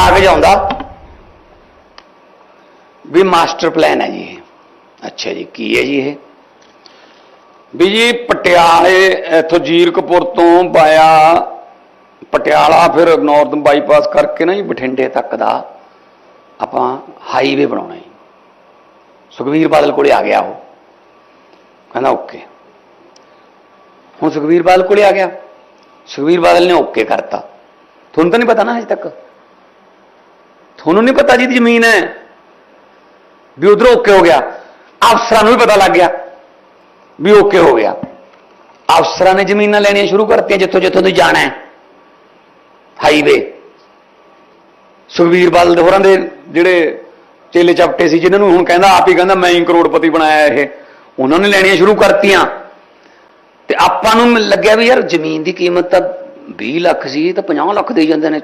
ਕਾਗਜ਼ ਆਉਂਦਾ ਵੀ master plan ਹੈ ਜੀ ਅੱਛਾ ਜੀ, ਕੀ ਹੈ ਜੀ ਇਹ? ਵੀ ਜੀ ਪਟਿਆਲੇ, ਇੱਥੋਂ ਜੀਰਕਪੁਰ ਤੋਂ ਬਾਇਆ ਪਟਿਆਲਾ, ਫਿਰ ਨਾਰਥ ਬਾਈਪਾਸ ਕਰਕੇ ਨਾ ਜੀ ਬਠਿੰਡੇ ਤੱਕ ਦਾ ਆਪਾਂ ਹਾਈਵੇ ਬਣਾਉਣਾ ਹੈ ਸੁਖਵੀਰ ਬਾਦਲ ਕੋਲੇ ਆ ਗਿਆ ਉਹ। ਕਹਿੰਦਾ ਓਕੇ। ਹੁਣ ਸੁਖਵੀਰ ਬਾਦਲ ਕੋਲੇ ਆ ਗਿਆ। ਸੁਖਵੀਰ ਬਾਦਲ ਨੇ ਓਕੇ ਕਰਤਾ। ਤੁਹਾਨੂੰ ਤਾਂ ਨਹੀਂ ਪਤਾ ਨਾ ਅਜੇ ਤੱਕ? ਤੁਹਾਨੂੰ ਨਹੀਂ ਪਤਾ ਜਿਹਦੀ ਜ਼ਮੀਨ ਹੈ। ਵੀ ਉਧਰ ਓਕੇ ਹੋ ਗਿਆ। ਅਫਸਰਾਂ ਨੂੰ ਵੀ ਪਤਾ ਲੱਗ ਗਿਆ ਵੀ ਓਕੇ ਹੋ ਗਿਆ। ਅਫਸਰਾਂ ਨੇ ਜ਼ਮੀਨਾਂ ਲੈਣੀਆਂ ਸ਼ੁਰੂ ਕਰਤੀਆਂ, ਜਿੱਥੋਂ ਜਿੱਥੋਂ ਤੁਸੀਂ ਜਾਣਾ ਹੈ। ਹਾਈਵੇ ਸੁਖਵੀਰ ਬਾਦਲ ਦੇ ਹੋਰਾਂ ਦੇ ਜਿਹੜੇ ਚੇਲੇ ਚਪਟੇ ਸੀ, ਜਿਨ੍ਹਾਂ ਨੂੰ ਹੁਣ ਕਹਿੰਦਾ, ਆਪ ਹੀ ਕਹਿੰਦਾ, ਮੈਂ ਹੀ ਕਰੋੜਪਤੀ ਬਣਾਇਆ ਇਹ। ਉਹਨਾਂ ਨੇ ਲੈਣੀਆਂ ਸ਼ੁਰੂ ਕਰਤੀਆਂ। ਤੇ ਆਪਾਂ ਨੂੰ ਲੱਗਿਆ ਵੀ ਯਾਰ ਜ਼ਮੀਨ ਦੀ ਕੀਮਤ ਤਾਂ 20 ਲੱਖ ਸੀ ਤਾਂ 50 ਲੱਖ ਦੇ ਜਾਂਦੇ ਨੇ।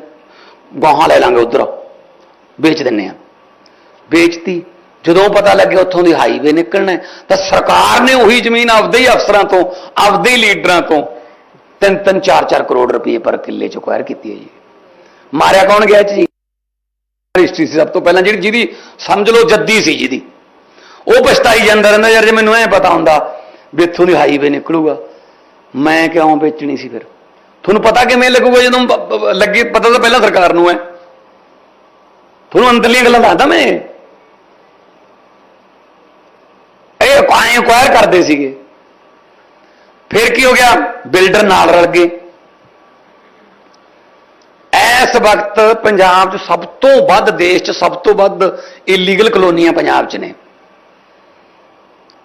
ਗਾਹਾਂ ਲੈ ਲਾਂਗੇ ਉਧਰ। ਵੇਚ ਦਿੰਨੇ ਆ। ਵੇਚਤੀ। ਜਦੋਂ ਪਤਾ ਲੱਗਿਆ ਉੱਥੋਂ ਦੀ ਹਾਈਵੇ ਨਿਕਲਣਾ ਤਾਂ ਸਰਕਾਰ ਨੇ ਉਹੀ ਜ਼ਮੀਨ ਆਪਦੇ ਹੀ ਅਫਸਰਾਂ ਤੋਂ, ਆਪਦੇ ਹੀ ਲੀਡਰਾਂ ਤੋਂ 3-3 4-4 ਕਰੋੜ ਰੁਪਏ ਪਰ ਕਿੱਲੇ ਚ ਅਕਵਾਇਰ ਕੀਤੀ ਹੈ ਜੀ। ਮਾਰਿਆ ਕੌਣ ਗਿਆ ਜੀ? ਹਿਸਟਰੀ ਸੀ ਸਭ ਤੋਂ ਪਹਿਲਾਂ, ਜਿਹੜੀ ਜਿਹਦੀ ਸਮਝ ਲਓ ਜੱਦੀ ਸੀ ਜਿਹਦੀ। ਉਹ ਪਛਤਾਈ ਜਾਂਦਾ ਰਹਿੰਦਾ ਯਾਰ, ਜੇ ਮੈਨੂੰ ਐ ਪਤਾ ਹੁੰਦਾ ਵੀ ਇੱਥੋਂ ਦੀ ਹਾਈਵੇ ਨਿਕਲੂਗਾ, ਮੈਂ ਕਿਉਂ ਵੇਚਣੀ ਸੀ ਫਿਰ? ਤੁਹਾਨੂੰ ਪਤਾ ਕਿਵੇਂ ਲੱਗੂਗਾ ਜਦੋਂ ਲੱਗੇ, ਪਤਾ ਤਾਂ ਪਹਿਲਾਂ ਸਰਕਾਰ ਨੂੰ ਹੈ। ਤੁਹਾਨੂੰ ਅੰਦਰਲੀਆਂ ਗੱਲਾਂ ਦੱਸਦਾ ਮੈਂ। ਇਹ ਕਾਇ ਅਕਵਾਇਰ ਕਰਦੇ ਸੀਗੇ। ਫਿਰ ਕੀ ਹੋ ਗਿਆ? ਬਿਲਡਰ ਨਾਲ ਰਲ ਗਏ। ਇਸ ਵਕਤ ਪੰਜਾਬ 'ਚ ਸਭ ਤੋਂ ਵੱਧ, ਦੇਸ਼ 'ਚ ਸਭ ਤੋਂ ਵੱਧ ਇਲੀਗਲ ਕਲੋਨੀਆਂ ਪੰਜਾਬ 'ਚ ਨੇ।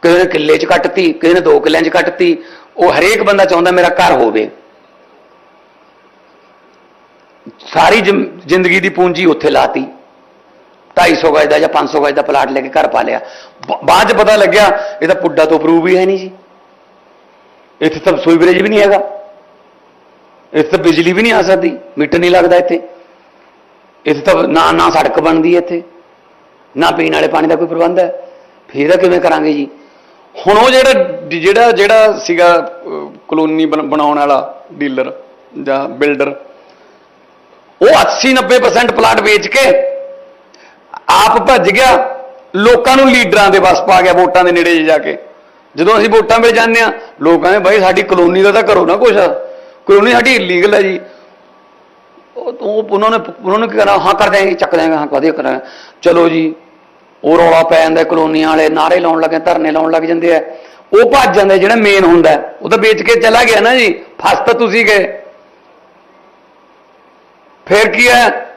ਕਿਸੇ ਨੇ ਕਿੱਲੇ 'ਚ ਕੱਟਤੀ, ਕਿਸੇ ਨੇ ਦੋ ਕਿੱਲਿਆਂ 'ਚ ਕੱਟਤੀ। ਉਹ ਹਰੇਕ ਬੰਦਾ ਚਾਹੁੰਦਾ ਮੇਰਾ ਘਰ ਹੋਵੇ। ਸਾਰੀ ਜ਼ਿੰ- ਜ਼ਿੰਦਗੀ ਦੀ ਪੂੰਜੀ ਉੱਥੇ ਲਾਤੀ। 250 ਗਜ ਦਾ ਜਾਂ 500 ਗਜ ਦਾ ਪਲਾਟ ਲੈ ਕੇ ਘਰ ਪਾ ਲਿਆ ਬਾਅਦ 'ਚ ਪਤਾ ਲੱਗਿਆ, ਇਹ ਤਾਂ ਪੁੱਡਾ ਤੋਂ ਅਪਰੂਵ ਹੀ ਹੈ ਨਹੀਂ ਜੀ। ਇੱਥੇ ਤਾਂ ਸੂਈਵਰੇਜ ਵੀ ਨਹੀਂ ਹੈਗਾ। ਇੱਥੇ ਤਾਂ ਬਿਜਲੀ ਵੀ ਨਹੀਂ ਆ ਸਕਦੀ, ਮੀਟਰ ਨਹੀਂ ਲੱਗਦਾ ਇੱਥੇ। ਇੱਥੇ ਤਾਂ ਨਾ ਨਾ ਸੜਕ ਬਣਦੀ ਹੈ ਇੱਥੇ। ਨਾ ਪੀਣ ਵਾਲੇ ਪਾਣੀ ਦਾ ਕੋਈ ਪ੍ਰਬੰਧ ਹੈ। ਫਿਰ ਇਹਦਾ ਕਿਵੇਂ ਕਰਾਂਗੇ ਜੀ? ਹੁਣ ਉਹ ਜਿਹੜਾ ਜਿਹੜਾ ਜਿਹੜਾ ਸੀਗਾ ਕਲੋਨੀ ਬਣ- ਬਣਾਉਣ ਵਾਲਾ ਡੀਲਰ ਜਾਂ ਬਿਲਡਰ, ਉਹ 80 90% ਪਲਾਟ ਵੇਚ ਕੇ ਆਪ ਭੱਜ ਗਿਆ, ਲੋਕਾਂ ਨੂੰ ਲੀਡਰਾਂ ਦੇ ਵਸ ਪਾ ਗਿਆ ਵੋਟਾਂ ਦੇ ਨੇੜੇ ਜਾ ਕੇ। ਜਦੋਂ ਅਸੀਂ ਵੋਟਾਂ ਵੇਲੇ ਜਾਂਦੇ ਆ ਲੋਕਾਂ ਕਹਿੰਦੇ, ਬਾਈ, ਸਾਡੀ ਕਲੋਨੀ ਦਾ ਤਾਂ ਕਰੋ ਨਾ ਕੁਛ ਕਲੋਨੀ ਸਾਡੀ ਇਲੀਗਲ ਹੈ ਜੀ। ਉਹ ਉਹ ਉਹਨਾਂ ਨੇ ਉਹਨਾਂ ਨੇ ਕੀ ਹਾਂ, ਕਰ ਦਿਆਂਗੇ, ਚੱਕ ਦਿਆਂਗੇ, ਹਾਂ, ਵਧੀਆ ਕਰਾਂਗੇ। ਚਲੋ ਜੀ, ਉਹ ਰੌਲਾ ਪੈ ਜਾਂਦਾ ਕਲੋਨੀਆਂ ਵਾਲੇ ਨਾਰੇ ਲਾਉਣ ਲੱਗੇ, ਧਰਨੇ ਲਾਉਣ ਲੱਗ ਜਾਂਦੇ ਆ। ਉਹ ਭੱਜ ਜਾਂਦੇ, ਜਿਹੜਾ ਮੇਨ ਹੁੰਦਾ। ਉਹ ਤਾਂ ਵੇਚ ਕੇ ਚਲਾ ਗਿਆ ਨਾ ਜੀ। ਫਸ ਤਾਂ ਤੁਸੀਂ ਗਏ। ਫਿਰ ਕੀ ਹੈ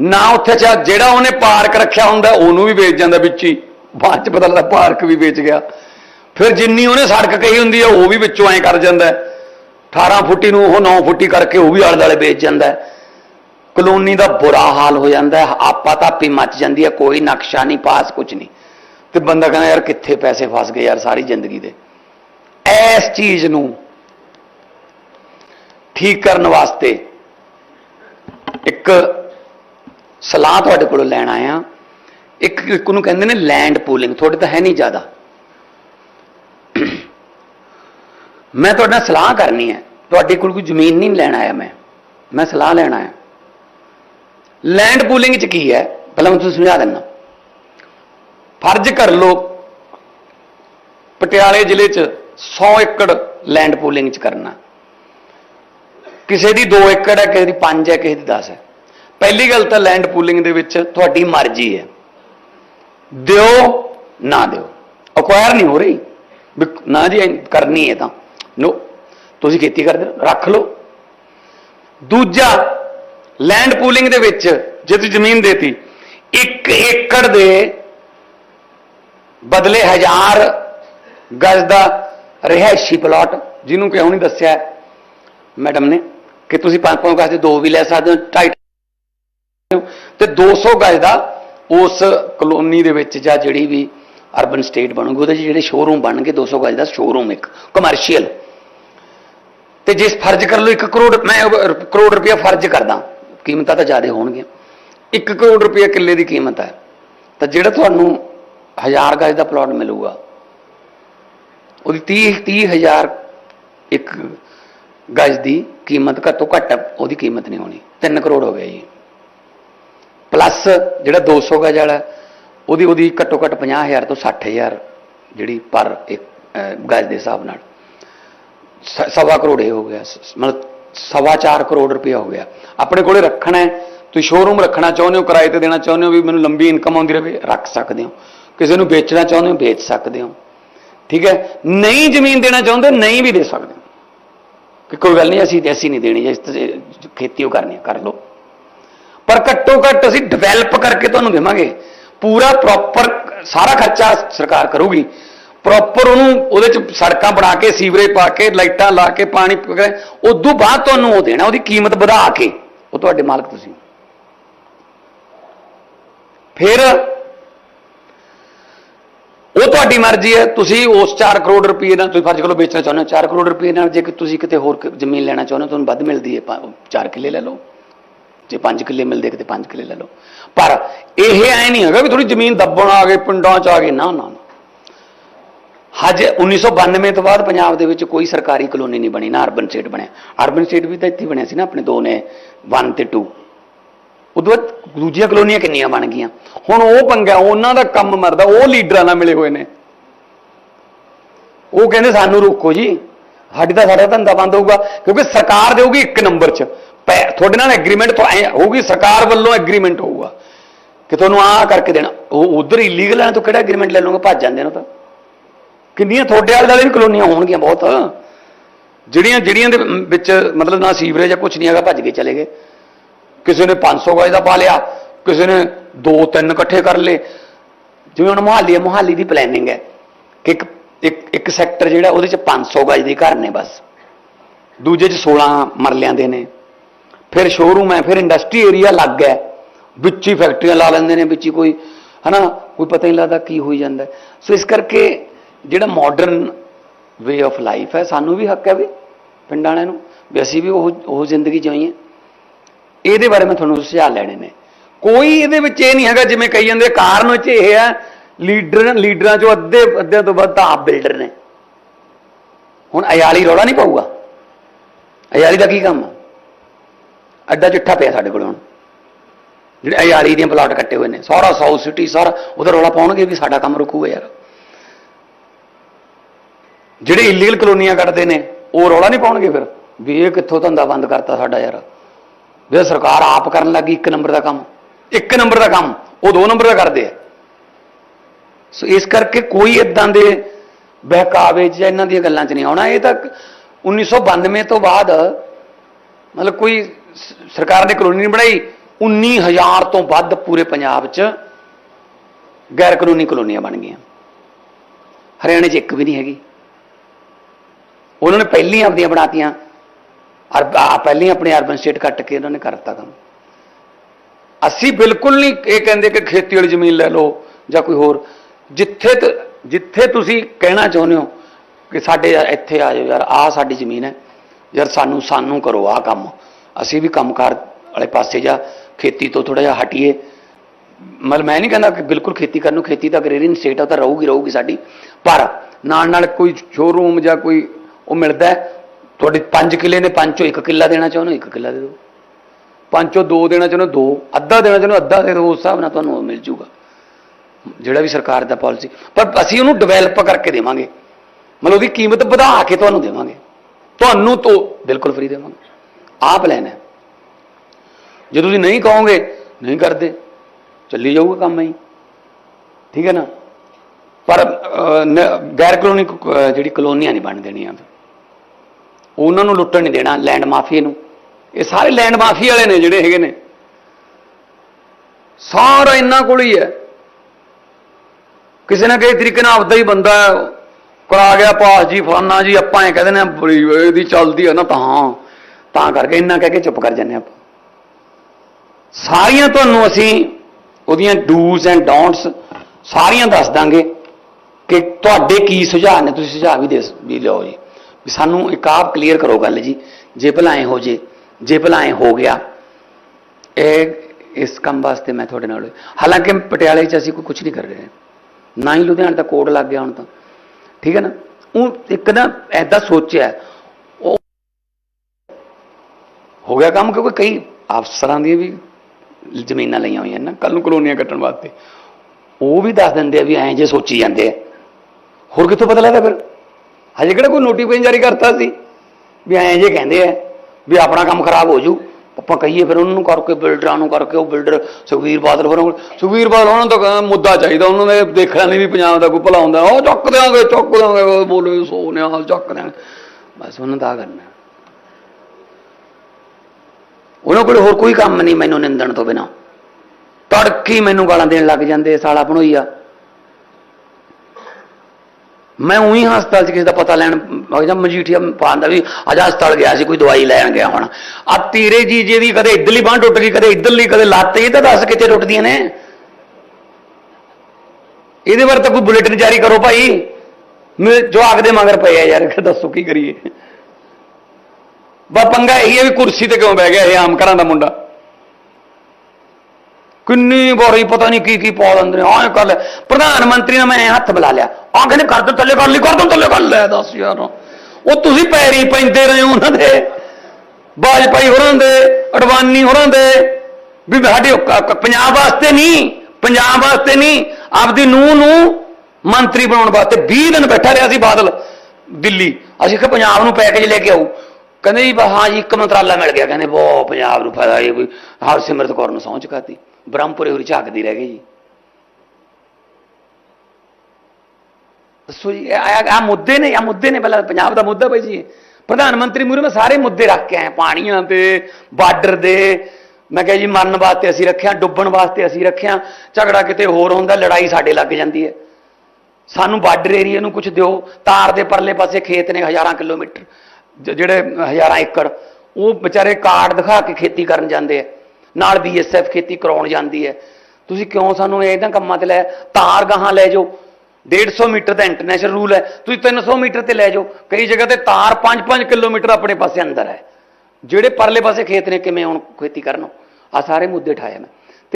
ਨਾ ਉੱਥੇ ਚਾ ਜਿਹੜਾ ਉਹਨੇ ਪਾਰਕ ਰੱਖਿਆ ਹੁੰਦਾ, ਉਹਨੂੰ ਵੀ ਵੇਚ ਜਾਂਦਾ ਵਿੱਚ। ਹੀ ਬਾਅਦ ਚ ਪਤਾ ਲੱਗਦਾ ਪਾਰਕ ਵੀ ਵੇਚ ਗਿਆ। ਫਿਰ ਜਿੰਨੀ ਉਹਨੇ ਸੜਕ ਕਹੀ ਹੁੰਦੀ ਹੈ ਉਹ ਵੀ ਵਿੱਚੋਂ ਐਂ ਕਰ ਜਾਂਦਾ ਹੈ। 18 ਫੁੱਟੀ ਨੂੰ ਉਹ 9 ਫੁੱਟੀ ਕਰਕੇ ਉਹ ਵੀ ਆਲੇ ਦੁਆਲੇ ਵੇਚ ਜਾਂਦਾ ਕਲੋਨੀ ਦਾ ਬੁਰਾ ਹਾਲ ਹੋ ਜਾਂਦਾ ਹੈ। ਆਪਾ ਤਾਪੀ ਮੱਚ ਜਾਂਦੀ ਹੈ, ਕੋਈ ਨਕਸ਼ਾ ਨਹੀਂ, ਪਾਸ ਕੁਝ ਨਹੀਂ। ਤੇ ਬੰਦਾ ਕਹਿੰਦਾ, ਯਾਰ, ਕਿੱਥੇ ਪੈਸੇ ਫਸ ਗਏ ਯਾਰ ਸਾਰੀ ਜ਼ਿੰਦਗੀ ਦੇ? ਇਸ ਚੀਜ਼ ਨੂੰ ਠੀਕ ਕਰਨ ਵਾਸਤੇ ਇੱਕ ਸਲਾਹ ਤੁਹਾਡੇ ਕੋਲੋਂ ਲੈਣ ਆਇਆ। ਇੱਕ ਇੱਕ ਨੂੰ ਕਹਿੰਦੇ ਨੇ ਲੈਂਡ ਪੂਲਿੰਗ ਤੁਹਾਡੇ ਤਾਂ ਹੈ ਨਹੀਂ ਜ਼ਿਆਦਾ। ਮੈਂ ਤੁਹਾਡੇ ਨਾਲ ਸਲਾਹ ਕਰਨੀ ਹੈ। ਤੁਹਾਡੇ ਕੋਲ ਕੋਈ ਜ਼ਮੀਨ ਨਹੀਂ ਲੈਣ ਆਇਆ ਮੈਂ। ਮੈਂ ਸਲਾਹ ਲੈਣ ਆਇਆ। ਲੈਂਡ ਪੂਲਿੰਗ ਚ ਕੀ ਹੈ? ਪਹਿਲਾਂ ਮੈਂ ਤੁਹਾਨੂੰ ਸਮਝਾ ਦਿੰਦਾ। ਫਰਜ਼ ਕਰ ਲਓ, ਪਟਿਆਲੇ ਜ਼ਿਲ੍ਹੇ ਚ 100 ਏਕੜ ਲੈਂਡ ਪੂਲਿੰਗ ਚ ਕਰਨਾ। ਕਿਸੇ ਦੀ 2 ਏਕੜ ਹੈ, ਕਿਸੇ ਦੀ 5 ਹੈ, ਕਿਸੇ ਦੀ 10 ਹੈ। ਪਹਿਲੀ ਗੱਲ ਤਾਂ ਲੈਂਡ ਪੂਲਿੰਗ ਦੇ ਵਿੱਚ ਤੁਹਾਡੀ ਮਰਜ਼ੀ ਹੈ। ਦਿਓ ਨਾ ਦਿਓ। ਅਕਵਾਇਰ ਨਹੀਂ ਹੋ ਰਹੀ। ਵੀ ਨਾ ਜੀ ਕਰਨੀ ਹੈ ਤਾਂ। ਨੋ ਤੁਸੀਂ ਖੇਤੀ ਕਰਦੇ ਹੋ, ਰੱਖ ਲਓ। ਦੂਜਾ ਲੈਂਡ ਪੂਲਿੰਗ ਦੇ ਵਿੱਚ ਜੇ ਤੁਸੀਂ ਜ਼ਮੀਨ ਦੇਤੀ 1 ਏਕੜ ਦੇ ਬਦਲੇ ਹਜ਼ਾਰ ਗਜ਼ ਦਾ ਰਿਹਾਇਸ਼ੀ ਪਲਾਟ ਜਿਹਨੂੰ ਕਿਉਂ ਨਹੀਂ ਦੱਸਿਆ ਮੈਡਮ ਨੇ ਕਿ ਤੁਸੀਂ 5-5 ਗਜ਼ ਦੇ ਦੋ ਵੀ ਲੈ ਸਕਦੇ ਹੋ ਢਾਈ ਤੇ 200 ਗਜ ਦਾ ਉਸ ਕਲੋਨੀ ਦੇ ਵਿੱਚ ਜਾਂ ਜਿਹੜੀ ਵੀ ਅਰਬਨ ਸਟੇਟ ਬਣੂਗੀ, ਉਹਦੇ 'ਚ ਜਿਹੜੇ ਸ਼ੋਰੂਮ ਬਣਨਗੇ 200 ਗਜ ਦਾ ਸ਼ੋਰੂਮ ਇੱਕ ਕਮਰਸ਼ੀਅਲ ਤੇ ਜਿਸ ਫਰਜ਼ ਕਰ ਲਓ 1 ਕਰੋੜ, ਮੈਂ ਕਰੋੜ ਰੁਪਇਆ ਫਰਜ਼ ਕਰਦਾ, ਕੀਮਤਾਂ ਤਾਂ ਜ਼ਿਆਦਾ ਹੋਣਗੀਆਂ। 1 ਕਰੋੜ ਰੁਪਇਆ ਕਿੱਲੇ ਦੀ ਕੀਮਤ ਹੈ। ਤਾਂ ਜਿਹੜਾ ਤੁਹਾਨੂੰ 1000 ਗਜ ਦਾ ਪਲਾਟ ਮਿਲੂਗਾ, ਉਹਦੀ 30 30000 ਇੱਕ ਗਜ ਦੀ ਕੀਮਤ ਘੱਟੋ ਘੱਟ, ਉਹਦੀ ਕੀਮਤ ਨਹੀਂ ਹੋਣੀ। 3 ਕਰੋੜ ਹੋ ਗਿਆ ਜੀ। ਪਲੱਸ ਜਿਹੜਾ 200 ਗਜ ਵਾਲਾ ਉਹਦੀ ਉਹਦੀ ਘੱਟੋ ਘੱਟ 50000 ਤੋਂ 60000 ਜਿਹੜੀ ਪਰ ਇੱਕ ਗਜ ਦੇ ਹਿਸਾਬ ਨਾਲ। ਸਵਾ ਕਰੋੜ ਇਹ ਹੋ ਗਿਆ। ਮਤਲਬ ਸਵਾ ਚਾਰ ਕਰੋੜ ਰੁਪਇਆ ਹੋ ਗਿਆ। ਆਪਣੇ ਕੋਲੇ ਰੱਖਣਾ ਹੈ ਤੁਸੀਂ ਸ਼ੋਰੂਮ ਰੱਖਣਾ ਚਾਹੁੰਦੇ ਹੋ ਕਿਰਾਏ ਤੇ ਦੇਣਾ ਚਾਹੁੰਦੇ ਹੋ ਵੀ ਮੈਨੂੰ ਲੰਬੀ ਇਨਕਮ ਆਉਂਦੀ ਰਹੇ ਰੱਖ ਸਕਦੇ ਹੋ। ਕਿਸੇ ਨੂੰ ਵੇਚਣਾ ਚਾਹੁੰਦੇ ਹੋ ਵੇਚ ਸਕਦੇ ਹੋ। ਠੀਕ ਹੈ? ਨਹੀਂ ਜ਼ਮੀਨ ਦੇਣਾ ਚਾਹੁੰਦੇ ਨਹੀਂ ਵੀ ਦੇ ਸਕਦੇ ਹੋ। ਕਿ ਕੋਈ ਗੱਲ ਨਹੀਂ ਅਸੀਂ ਤੇ ਅਸੀਂ ਨਹੀਂ ਦੇਣੀ ਜੇ ਇਸ ਤੇ ਖੇਤੀ ਉਹ ਕਰਨੀ ਹੈ, ਕਰ ਲਓ। ਪਰ ਘੱਟੋ ਘੱਟ ਅਸੀਂ ਡਿਵੈਲਪ ਕਰਕੇ ਤੁਹਾਨੂੰ ਦੇਵਾਂਗੇ। ਪੂਰਾ ਪ੍ਰੋਪਰ ਸਾਰਾ ਖਰਚਾ ਸਰਕਾਰ ਕਰੂਗੀ। ਪ੍ਰੋਪਰ ਉਹਨੂੰ ਉਹਦੇ ਚ ਸੜਕਾਂ ਬਣਾ ਕੇ, ਸੀਵਰੇਜ ਪਾ ਕੇ, ਲਾਈਟਾਂ ਲਾ ਕੇ, ਪਾਣੀ ਉਦੋਂ ਬਾਅਦ ਤੁਹਾਨੂੰ ਉਹ ਦੇਣਾ, ਉਹਦੀ ਕੀਮਤ ਵਧਾ ਕੇ। ਉਹ ਤੁਹਾਡੇ ਮਾਲਕ ਤੁਸੀਂ। ਫਿਰ ਉਹ ਤੁਹਾਡੀ ਮਰਜ਼ੀ ਹੈ। ਤੁਸੀਂ ਉਸ 4 ਕਰੋੜ ਰੁਪਏ ਨਾਲ ਤੁਸੀਂ ਫਰਜ਼ ਕਰੋ ਵੇਚਣਾ ਚਾਹੁੰਦੇ ਹੋ। 4 ਕਰੋੜ ਰੁਪਏ ਨਾਲ ਜੇ ਤੁਸੀਂ ਕਿਤੇ ਹੋਰ ਜ਼ਮੀਨ ਲੈਣਾ ਚਾਹੁੰਦੇ ਹੋ, ਤੁਹਾਨੂੰ ਵੱਧ ਮਿਲਦੀ ਹੈ। 4 ਕਿੱਲੇ ਲੈ ਲਓ। ਜੇ 5 ਕਿੱਲੇ ਮਿਲਦੇ ਕਿਤੇ 5 ਕਿੱਲੇ ਲੈ ਲਓ। ਪਰ ਇਹ ਐ ਨਹੀਂ ਹੈਗਾ ਵੀ ਥੋੜੀ ਜ਼ਮੀਨ ਦੱਬਣ ਆ ਗਏ, ਪਿੰਡਾਂ 'ਚ ਆ ਗਏ। ਨਾ ਨਾ ਨਾ। ਹਜ 1992 ਤੋਂ ਬਾਅਦ ਪੰਜਾਬ ਦੇ ਵਿੱਚ ਕੋਈ ਸਰਕਾਰੀ ਕਲੋਨੀ ਨਹੀਂ ਬਣੀ, ਨਾ ਅਰਬਨ ਸਟੇਟ ਬਣਿਆ। ਅਰਬਨ ਸਟੇਟ ਵੀ ਤਾਂ ਇੱਥੇ ਬਣਿਆ ਸੀ ਨਾ, ਆਪਣੇ ਦੋ ਨੇ 1 ਤੇ 2 ਉਦੋਂ ਬਾਅਦ ਦੂਜੀਆਂ ਕਲੋਨੀਆਂ ਕਿੰਨੀਆਂ ਬਣ ਗਈਆਂ। ਹੁਣ ਉਹ ਪੰਗਾ, ਉਹਨਾਂ ਦਾ ਕੰਮ ਮਰਦਾ, ਉਹ ਲੀਡਰਾਂ ਨਾਲ ਮਿਲੇ ਹੋਏ ਨੇ। ਉਹ ਕਹਿੰਦੇ ਸਾਨੂੰ ਰੋਕੋ ਜੀ, ਸਾਡੀ ਤਾਂ ਸਾਡਾ ਧੰਦਾ ਬੰਦ ਹੋਊਗਾ, ਕਿਉਂਕਿ ਸਰਕਾਰ ਦੇਊਗੀ ਇੱਕ ਨੰਬਰ 'ਚ। ਤੁਹਾਡੇ ਨਾਲ ਐਗਰੀਮੈਂਟ ਤੋਂ ਹੋਊਗੀ, ਸਰਕਾਰ ਵੱਲੋਂ ਐਗਰੀਮੈਂਟ ਹੋਊਗਾ ਕਿ ਤੁਹਾਨੂੰ ਆਹ ਕਰਕੇ ਦੇਣਾ। ਉਹ ਉਧਰ ਇਲੀਗਲ ਹੈ ਤਾਂ ਕਿਹੜਾ ਐਗਰੀਮੈਂਟ ਲੈ ਲਓਗੇ ਭੱਜ ਜਾਂਦੇ ਨੇ ਉਹ ਤਾਂ। ਕਿੰਨੀਆਂ ਤੁਹਾਡੇ ਵਾਲੇ ਦੁਆਲੇ ਵੀ ਕਲੋਨੀਆਂ ਹੋਣਗੀਆਂ ਬਹੁਤ। ਜਿਹੜੀਆਂ ਜਿਹੜੀਆਂ ਦੇ ਵਿੱਚ ਮਤਲਬ ਨਾ ਸੀਵਰੇਜ ਜਾਂ ਕੁਝ ਨਹੀਂ ਹੈਗਾ, ਭੱਜ ਕੇ ਚਲੇ ਗਏ। ਕਿਸੇ ਨੇ 500 ਗਜ ਦਾ ਪਾ ਲਿਆ, ਕਿਸੇ ਨੇ 2-3 ਇਕੱਠੇ ਕਰ ਲਏ। ਜਿਵੇਂ ਹੁਣ ਮੁਹਾਲੀ ਹੈ ਮੁਹਾਲੀ ਦੀ ਪਲੈਨਿੰਗ ਹੈ ਕਿ ਇੱਕ ਇੱਕ ਇੱਕ ਸੈਕਟਰ ਜਿਹੜਾ, ਉਹਦੇ ਚ 500 ਗਜ ਦੇ ਘਰ ਨੇ ਬਸ। ਦੂਜੇ ਚ 16 ਮਰਲਿਆਂ ਦੇ ਨੇ। ਫਿਰ ਸ਼ੋਰੂਮ ਹੈ, ਫਿਰ ਇੰਡਸਟਰੀ ਏਰੀਆ ਲੱਗ ਹੈ। ਵਿੱਚ ਹੀ ਫੈਕਟਰੀਆਂ ਲਾ ਲੈਂਦੇ ਨੇ, ਵਿੱਚ ਹੀ ਕੋਈ, ਹਨਾ, ਕੋਈ ਪਤਾ ਨਹੀਂ ਲੱਗਦਾ ਕੀ ਹੋਈ ਜਾਂਦਾ ਸੋ ਇਸ ਕਰਕੇ ਜਿਹੜਾ ਮਾਡਰਨ ਵੇ ਆਫ ਲਾਈਫ ਹੈ, ਸਾਨੂੰ ਵੀ ਹੱਕ ਹੈ ਵੀ ਪਿੰਡਾਂ ਵਾਲਿਆਂ ਨੂੰ, ਵੀ ਅਸੀਂ ਵੀ ਉਹ ਉਹ ਜ਼ਿੰਦਗੀ ਜਿਉਈਏ। ਇਹਦੇ ਬਾਰੇ ਮੈਂ ਤੁਹਾਨੂੰ ਸੁਝਾਅ ਲੈਣੇ ਨੇ। ਕੋਈ ਇਹਦੇ ਵਿੱਚ ਇਹ ਨਹੀਂ ਹੈਗਾ, ਜਿਵੇਂ ਕਹੀ ਜਾਂਦੇ ਕਾਰਨ ਵਿੱਚ ਇਹ ਹੈ ਲੀਡਰ ਲੀਡਰਾਂ ਚੋਂ ਅੱਧੇ, ਅੱਧਿਆਂ ਤੋਂ ਵੱਧ ਤਾਂ ਆਪ ਬਿਲਡਰ ਨੇ। ਹੁਣ ਅਯਾਲੀ ਰੌਲਾ ਨਹੀਂ ਪਾਊਗਾ। ਅਯਾਲੀ ਦਾ ਕੀ ਕੰਮ ਆ? ਐਡਾ ਚਿੱਠਾ ਪਿਆ ਸਾਡੇ ਕੋਲ ਹੁਣ। ਜਿਹੜੇ ਅਯਾਲੀ ਦੀਆਂ ਪਲਾਟ ਕੱਟੇ ਹੋਏ ਨੇ। ਸਾਰਾ ਸਾਊਥ ਸਿਟੀ ਸਾਰਾ ਉਹਦਾ ਰੌਲਾ ਪਾਉਣਗੇ ਵੀ ਸਾਡਾ ਕੰਮ ਰੁਕੂਗਾ ਯਾਰ। ਜਿਹੜੇ ਇਲੀਗਲ ਕਲੋਨੀਆਂ ਕੱਟਦੇ ਨੇ, ਉਹ ਰੌਲਾ ਨਹੀਂ ਪਾਉਣਗੇ ਫਿਰ? ਵੀ ਇਹ ਕਿੱਥੋਂ ਧੰਦਾ ਬੰਦ ਕਰਤਾ ਸਾਡਾ ਯਾਰ? ਵੀ ਸਰਕਾਰ ਆਪ ਕਰਨ ਲੱਗੀ ਇੱਕ ਨੰਬਰ ਦਾ ਕੰਮ। ਇੱਕ ਨੰਬਰ ਦਾ ਕੰਮ, ਉਹ ਦੋ ਨੰਬਰ ਦਾ ਕਰਦੇ ਆ। ਸੋ ਇਸ ਕਰਕੇ ਕੋਈ ਇਦਾਂ ਦੇ ਬਹਿਕਾਵੇ ਜਾਂ ਇਹਨਾਂ ਦੀਆਂ ਗੱਲਾਂ 'ਚ ਨਹੀਂ ਆਉਣਾ। ਇਹ ਤਾਂ 1992 ਤੋਂ ਬਾਅਦ, ਮਤਲਬ ਕੋਈ ਸਰਕਾਰ ਨੇ ਕਲੋਨੀ ਨਹੀਂ ਬਣਾਈ 19000 ਤੋਂ ਵੱਧ ਪੂਰੇ ਪੰਜਾਬ 'ਚ ਗੈਰ ਕਾਨੂੰਨੀ ਕਲੋਨੀਆਂ ਬਣ ਗਈਆਂ। ਹਰਿਆਣੇ 'ਚ ਇੱਕ ਵੀ ਨਹੀਂ ਹੈਗੀ। ਉਹਨਾਂ ਨੇ ਪਹਿਲੀਆਂ ਆਪਣੀਆਂ ਬਣਾਤੀਆਂ। ਅਰਬ ਆ, ਪਹਿਲੀਆਂ ਆਪਣੇ ਅਰਬਨ ਸਟੇਟ ਕੱਟ ਕੇ ਉਹਨਾਂ ਨੇ ਕਰਤਾ ਕੰਮ। ਅਸੀਂ ਬਿਲਕੁਲ ਨਹੀਂ ਇਹ ਕਹਿੰਦੇ ਕਿ ਖੇਤੀ ਵਾਲੀ ਜ਼ਮੀਨ ਲੈ ਲਓ ਜਾਂ ਕੋਈ ਹੋਰ। ਜਿੱਥੇ ਤ- ਜਿੱਥੇ ਤੁਸੀਂ ਕਹਿਣਾ ਚਾਹੁੰਦੇ ਹੋ ਕਿ ਸਾਡੇ ਇੱਥੇ ਆ ਜਾਓ ਯਾਰ, ਆਹ ਸਾਡੀ ਜ਼ਮੀਨ ਹੈ। ਯਾਰ ਸਾਨੂੰ ਸਾਨੂੰ ਕਰੋ ਆਹ ਕੰਮ। ਅਸੀਂ ਵੀ ਕੰਮਕਾਰ ਵਾਲੇ ਪਾਸੇ ਜਾ ਖੇਤੀ ਤੋਂ ਥੋੜਾ ਜਿਹਾ ਹਟੀਏ। ਮਤਲਬ ਮੈਂ ਨਹੀਂ ਕਹਿੰਦਾ ਕਿ ਬਿਲਕੁਲ ਖੇਤੀ ਕਰਨ ਨੂੰ, ਖੇਤੀ ਤਾਂ ਗ੍ਰੇਰੀਨ ਸਟੇਟ ਆ ਤਾਂ ਰਹੂਗੀ ਰਹੂਗੀ ਸਾਡੀ। ਪਰ ਨਾਲ ਨਾਲ ਕੋਈ ਸ਼ੋਰੂਮ ਜਾਂ ਕੋਈ ਉਹ ਮਿਲਦਾ ਤੁਹਾਡੇ 5 ਕਿੱਲੇ ਨੇ, ਪੰਜ ਚੋਂ ਇੱਕ ਕਿੱਲਾ ਦੇਣਾ ਚਾਹੁੰਦੇ ਹੋ, ਇੱਕ ਕਿੱਲਾ ਦੇ ਦਿਓ। ਪੰਜ ਚੋਂ ਦੋ ਦੇਣਾ ਚਾਹੁੰਦੇ ਹੋ, ਦੋ, ਅੱਧਾ ਦੇਣਾ ਚਾਹੁੰਦੇ ਹੋ, ਅੱਧਾ ਦੇ ਦਿਓ, ਉਸ ਹਿਸਾਬ ਨਾਲ ਤੁਹਾਨੂੰ ਉਹ ਮਿਲ ਜੂਗਾ। ਜਿਹੜਾ ਵੀ ਸਰਕਾਰ ਦਾ ਪਾਲਿਸੀ ਪਰ ਅਸੀਂ ਉਹਨੂੰ ਡਿਵੈਲਪ ਕਰਕੇ ਦੇਵਾਂਗੇ। ਮਤਲਬ ਉਹਦੀ ਕੀਮਤ ਵਧਾ ਕੇ ਤੁਹਾਨੂੰ ਦੇਵਾਂਗੇ। ਤੁਹਾਨੂੰ ਤੋਂ ਬਿਲਕੁਲ ਫ੍ਰੀ ਦੇਵਾਂਗੇ। ਆਹ ਪਲਾਨ ਹੈ। ਜੇ ਤੁਸੀਂ ਨਹੀਂ ਕਹੋਗੇ, ਨਹੀਂ ਕਰਦੇ, ਚੱਲੀ ਜਾਊਗਾ ਕੰਮ ਹੀ। ਠੀਕ ਹੈ ਨਾ? ਪਰ ਗੈਰ ਕਲੋਨੀ ਜਿਹੜੀ ਕਲੋਨੀਆਂ ਨਹੀਂ ਬਣ ਦੇਣੀਆਂ ਉਹਨਾਂ ਨੂੰ ਲੁੱਟਣ ਨਹੀਂ ਦੇਣਾ, ਲੈਂਡ ਮਾਫੀਏ ਨੂੰ। ਇਹ ਸਾਰੇ ਲੈਂਡ ਮਾਫੀ ਵਾਲੇ ਨੇ ਜਿਹੜੇ ਹੈਗੇ ਨੇ। ਸਾਰਾ ਇਹਨਾਂ ਕੋਲ ਹੀ ਹੈ। ਕਿਸੇ ਨਾ ਕਿਸੇ ਤਰੀਕੇ ਨਾਲ ਆਪਦਾ ਹੀ ਬੰਦਾ ਕਰਾ ਗਿਆ ਪਾਸ ਜੀ, ਫਲਾਨਾ ਜੀ, ਆਪਾਂ ਇਹ ਕਹਿੰਦੇ ਨੇ, ਬੜੀ ਇਹਦੀ ਚੱਲਦੀ ਹੈ ਨਾ ਤਾਂ। ਤਾਂ ਕਰਕੇ ਇੰਨਾ ਕਹਿ ਕੇ ਚੁੱਪ ਕਰ ਜਾਂਦੇ ਆਪਾਂ। ਸਾਰੀਆਂ ਤੁਹਾਨੂੰ ਅਸੀਂ ਉਹਦੀਆਂ ਡੂਸ ਐਂਡ ਡੋਂਟਸ ਸਾਰੀਆਂ ਦੱਸ ਦਾਂਗੇ ਕਿ ਤੁਹਾਡੇ ਕੀ ਸੁਝਾਅ ਨੇ, ਤੁਸੀਂ ਸੁਝਾਅ ਵੀ ਦੇ ਵੀ ਲਿਓ ਜੀ। ਵੀ ਸਾਨੂੰ ਇੱਕ ਆਪ ਕਲੀਅਰ ਕਰੋ ਗੱਲ ਜੀ। ਜੇ ਭਲਾ ਐਂ ਹੋ ਜੇ ਜੇ ਭਲਾ ਐਂ ਹੋ ਗਿਆ, ਇਹ, ਇਸ ਕੰਮ ਵਾਸਤੇ ਮੈਂ ਤੁਹਾਡੇ ਨਾਲ ਹਾਲਾਂਕਿ ਪਟਿਆਲੇ 'ਚ ਅਸੀਂ ਕੋਈ ਕੁਝ ਨਹੀਂ ਕਰ ਰਹੇ। ਨਾ ਹੀ ਲੁਧਿਆਣਾ ਦਾ ਕੋਡ ਲੱਗ ਗਿਆ ਹੁਣ ਤਾਂ। ਠੀਕ ਹੈ ਨਾ? ਉਹ ਇੱਕ ਨਾ ਐਦਾਂ ਸੋਚਿਆ ਹੋ ਗਿਆ ਕੰਮ ਕਿਉਂਕਿ ਕਈ ਅਫਸਰਾਂ ਦੀ ਵੀ ਜ਼ਮੀਨਾਂ ਲਈਆਂ ਹੋਈਆਂ ਨਾ ਕੱਲ ਨੂੰ ਕਲੋਨੀਆਂ ਕੱਟਣ ਵਾਸਤੇ। ਉਹ ਵੀ ਦੱਸ ਦਿੰਦੇ ਆ ਵੀ ਐਂ ਜੇ ਸੋਚੀ ਜਾਂਦੇ ਆ। ਹੋਰ ਕਿੱਥੋਂ ਪਤਾ ਲੱਗਦਾ ਫਿਰ? ਹਜੇ ਕਿਹੜਾ ਕੋਈ ਨੋਟੀਫਿਕੇਸ਼ਨ ਜਾਰੀ ਕਰਤਾ ਸੀ? ਵੀ ਐਂ ਜੇ ਕਹਿੰਦੇ ਆ ਵੀ ਆਪਣਾ ਕੰਮ ਖਰਾਬ ਹੋ ਜੂ ਆਪਾਂ ਕਹੀਏ ਫਿਰ ਉਹਨਾਂ ਨੂੰ ਕਰਕੇ ਬਿਲਡਰਾਂ ਨੂੰ ਕਰਕੇ, ਉਹ ਬਿਲਡਰ ਸੁਖਵੀਰ ਬਾਦਲ ਹੋਰਾਂ ਕੋਲ। ਸੁਖਵੀਰ ਬਾਦਲ ਉਹਨਾਂ ਨੂੰ ਤਾਂ ਮੁੱਦਾ ਚਾਹੀਦਾ, ਉਹਨਾਂ ਨੇ ਦੇਖਣਾ ਨਹੀਂ ਵੀ ਪੰਜਾਬ ਦਾ ਕੋਈ ਭਲਾ ਹੁੰਦਾ। ਉਹ ਚੁੱਕ ਦਿਆਂਗੇ ਚੁੱਕ ਦਿਆਂਗੇ, ਉਹ ਬੋਲੇ ਸੋਨਿਆ ਚੁੱਕ ਦਿਆਂਗੇ। ਬਸ ਉਹਨਾਂ ਦਾ ਆਹ ਕਰਨਾ। ਉਹਨਾਂ ਕੋਲ ਹੋਰ ਕੋਈ ਕੰਮ ਨਹੀਂ ਮੈਨੂੰ ਨਿੰਦਣ ਤੋਂ ਬਿਨਾ। ਤੜਕੀ ਮੈਨੂੰ ਗਾਲਾਂ ਦੇਣ ਲੱਗ ਜਾਂਦੇ ਸਾਲਾ ਬਣੋਈਆ ਮੈਂ ਉਹੀ ਹਸਪਤਾਲ ਚ ਕਿਸੇ ਦਾ ਪਤਾ ਲੈਣ, ਮੈਂ ਜਾਂ ਮਜੀਠੀਆ ਪਾਉਂਦਾ ਵੀ, ਅੱਜ ਹਸਪਤਾਲ ਗਿਆ ਸੀ, ਕੋਈ ਦਵਾਈ ਲੈਣ ਗਿਆ ਹੁਣ। ਆ ਤੀਰੇ ਜੀ ਜਿਹਦੀ ਕਦੇ ਇੱਧਰਲੀ ਬਾਂਹ ਟੁੱਟ ਗਈ, ਕਦੇ ਇੱਧਰਲੀ, ਕਦੇ ਲੱਤ, ਇਹ ਤਾਂ ਦੱਸ ਕਿੱਥੇ ਟੁੱਟਦੀਆਂ ਨੇ? ਇਹਦੇ ਬਾਰੇ ਤਾਂ ਕੋਈ ਬੁਲੇਟਿਨ ਜਾਰੀ ਕਰੋ ਭਾਈ। ਮੈਂ ਜੋ ਆਗਦੇ ਮਗਰ ਪਏ ਆ ਯਾਰ, ਦੱਸੋ ਕੀ ਕਰੀਏ? ਬਾ ਪੰਗਾ ਇਹ ਹੈ ਵੀ ਕੁਰਸੀ ਤੇ ਕਿਉਂ ਬਹਿ ਗਿਆ ਇਹ ਆਮ ਘਰਾਂ ਦਾ ਮੁੰਡਾ? ਕਿੰਨੀ ਵਾਰੀ ਪਤਾ ਨਹੀਂ ਕੀ ਕੀ ਪਾ ਦਿੰਦੇ ਨੇ। ਆਹ ਕਰ ਲੈ ਪ੍ਰਧਾਨ ਮੰਤਰੀ ਨੇ ਮੈਂ ਹੱਥ ਬੁਲਾ ਲਿਆ। ਆ ਕਹਿੰਦੇ ਕਰ ਦੋ ਥੱਲੇ ਕਰ ਲਈ, ਕਰ ਦੋ ਥੱਲੇ ਕਰ ਲੈ, ਦੱਸ ਯਾਰ। ਉਹ ਤੁਸੀਂ ਪੈਰੀ ਪੈਂਦੇ ਰਹੇ ਹੋ ਉਹਨਾਂ ਦੇ। ਬਾਜਪਾਈ ਹੋਰਾਂ ਦੇ, ਅਡਵਾਨੀ ਹੋਰਾਂ ਦੇ। ਵੀ ਸਾਡੇ ਪੰਜਾਬ ਵਾਸਤੇ ਨਹੀਂ, ਪੰਜਾਬ ਵਾਸਤੇ ਨਹੀਂ। ਆਪਦੀ ਨੂੰਹ ਨੂੰ ਮੰਤਰੀ ਬਣਾਉਣ ਵਾਸਤੇ 20 ਦਿਨ ਬੈਠਾ ਰਿਹਾ ਸੀ ਬਾਦਲ, ਦਿੱਲੀ। ਅਸੀਂ ਕਿ ਪੰਜਾਬ ਨੂੰ ਪੈਕੇਜ ਲੈ ਕੇ ਆਉ ਕਹਿੰਦੇ ਜੀ ਬਸ ਹਾਂ ਜੀ, ਇੱਕ ਮੰਤਰਾਲਾ ਮਿਲ ਗਿਆ, ਕਹਿੰਦੇ ਬਹੁਤ ਪੰਜਾਬ ਨੂੰ ਫਾਇਦਾ, ਇਹ ਕੋਈ ਹਰ ਕੌਰ ਨੂੰ ਸਹੁੰ ਚੁਕਾਤੀ ਬ੍ਰਹਮਪੁਰੇ ਹੋਰੀ ਝਾਕਦੀ ਰਹਿ ਗਈ ਜੀ। ਦੱਸੋ ਜੀ ਆ ਮੁੱਦੇ ਨੇ ਆ ਮੁੱਦੇ ਨੇ ਪਹਿਲਾਂ ਪੰਜਾਬ ਦਾ ਮੁੱਦਾ ਭਾਈ ਜੀ। ਪ੍ਰਧਾਨ ਮੰਤਰੀ ਮੂਰੇ ਮੈਂ ਸਾਰੇ ਮੁੱਦੇ ਰੱਖ ਕੇ ਆਇਆ, ਪਾਣੀਆਂ ਤੇ, ਬਾਰਡਰ ਦੇ। ਮੈਂ ਕਿਹਾ ਜੀ, ਮਰਨ ਵਾਸਤੇ ਅਸੀਂ ਰੱਖਿਆ, ਡੁੱਬਣ ਵਾਸਤੇ ਅਸੀਂ ਰੱਖਿਆ, ਝਗੜਾ ਕਿਤੇ ਹੋਰ ਹੁੰਦਾ, ਲੜਾਈ ਸਾਡੇ ਲੱਗ ਜਾਂਦੀ ਹੈ। ਸਾਨੂੰ ਬਾਰਡਰ ਏਰੀਆ ਨੂੰ ਕੁਝ ਦਿਓ, ਤਾਰ ਦੇ ਪਰਲੇ ਪਾਸੇ ਖੇਤ ਨੇ ਹਜ਼ਾਰਾਂ ਕਿਲੋਮੀਟਰ। ਜਿਹੜੇ ਹਜ਼ਾਰਾਂ ਏਕੜ, ਉਹ ਵਿਚਾਰੇ ਕਾਰਡ ਦਿਖਾ ਕੇ ਖੇਤੀ ਕਰਨ ਜਾਂਦੇ ਆ। ਨਾਲ ਬੀਐਸਐਫ ਖੇਤੀ ਕਰਾਉਣ ਜਾਂਦੀ ਹੈ। ਤੁਸੀਂ ਕਿਉਂ ਸਾਨੂੰ ਇਹਨਾਂ ਕੰਮਾਂ ਤੇ ਲੈ ਤਾਰ ਗਾਹਾਂ ਲੈ ਜਾਓ। 150 ਮੀਟਰ ਦਾ ਇੰਟਰਨੈਸ਼ਨਲ ਰੂਲ ਹੈ। ਤੁਸੀਂ 300 ਮੀਟਰ ਤੇ ਲੈ ਜਾਓ। ਕਈ ਜਗ੍ਹਾ ਤੇ ਤਾਰ 5-5 ਕਿਲੋਮੀਟਰ ਆਪਣੇ ਪਾਸੇ ਅੰਦਰ ਹੈ। ਜਿਹੜੇ ਪਰਲੇ ਪਾਸੇ ਖੇਤ ਨੇ, ਕਿਵੇਂ ਹੁਣ ਖੇਤੀ ਕਰਨ ਆ ਸਾਰੇ ਮੁੱਦੇ ਠਾਏ ਮੈਂ।